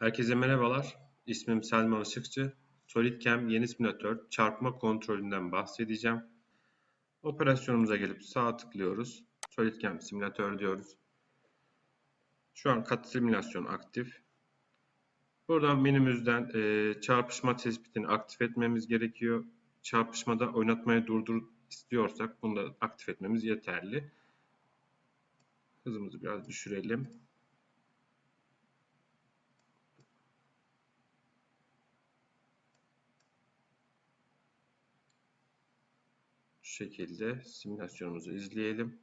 Herkese merhabalar. İsmim Selman Işıkçı. SolidCam yeni simülatör çarpma kontrolünden bahsedeceğim. Operasyonumuza gelip sağ tıklıyoruz. SolidCam simülatör diyoruz. Şu an katı simülasyon aktif. Buradan menümüzden e, çarpışma tespitini aktif etmemiz gerekiyor. Çarpışmada oynatmayı durdur istiyorsak bunu da aktif etmemiz yeterli. Hızımızı biraz düşürelim. Şekilde simülasyonumuzu izleyelim.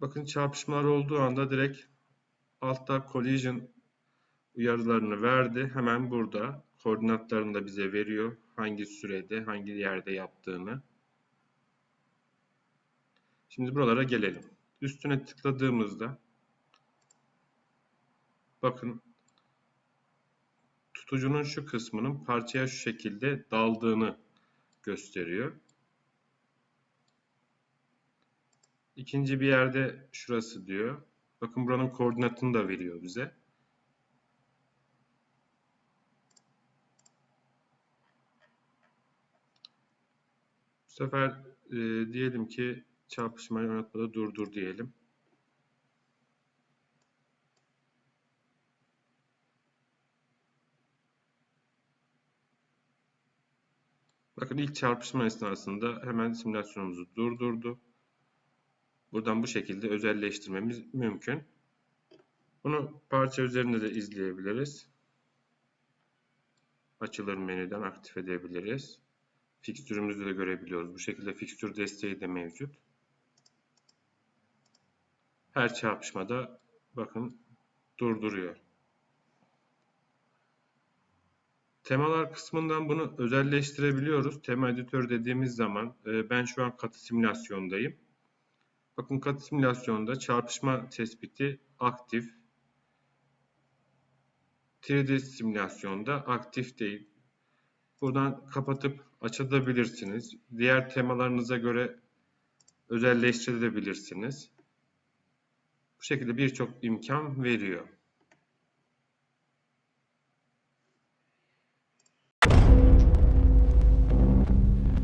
Bakın çarpışmalar olduğu anda direkt altta collision uyarılarını verdi. Hemen burada koordinatlarını da bize veriyor. Hangi sürede, hangi yerde yaptığını. Şimdi buralara gelelim. Üstüne tıkladığımızda bakın tutucunun şu kısmının parçaya şu şekilde daldığını gösteriyor. İkinci bir yerde şurası diyor. Bakın buranın koordinatını da veriyor bize. Bu sefer e, diyelim ki çarpışmayı oynatmada durdur diyelim. Bakın ilk çarpışma esnasında hemen simülasyonumuzu durdurdu. Buradan bu şekilde özelleştirmemiz mümkün. Bunu parça üzerinde de izleyebiliriz. Açılır menüden aktif edebiliriz. Fikstürümüzü de görebiliyoruz. Bu şekilde fikstür desteği de mevcut. Her çarpışmada bakın durduruyor. Temalar kısmından bunu özelleştirebiliyoruz. Tema editör dediğimiz zaman e, ben şu an katı simülasyondayım. Bakın katı simülasyonda çarpışma tespiti aktif. 3D simülasyonda aktif değil. Buradan kapatıp açabilirsiniz. Diğer temalarınıza göre özelleştirebilirsiniz. Bu şekilde birçok imkan veriyor.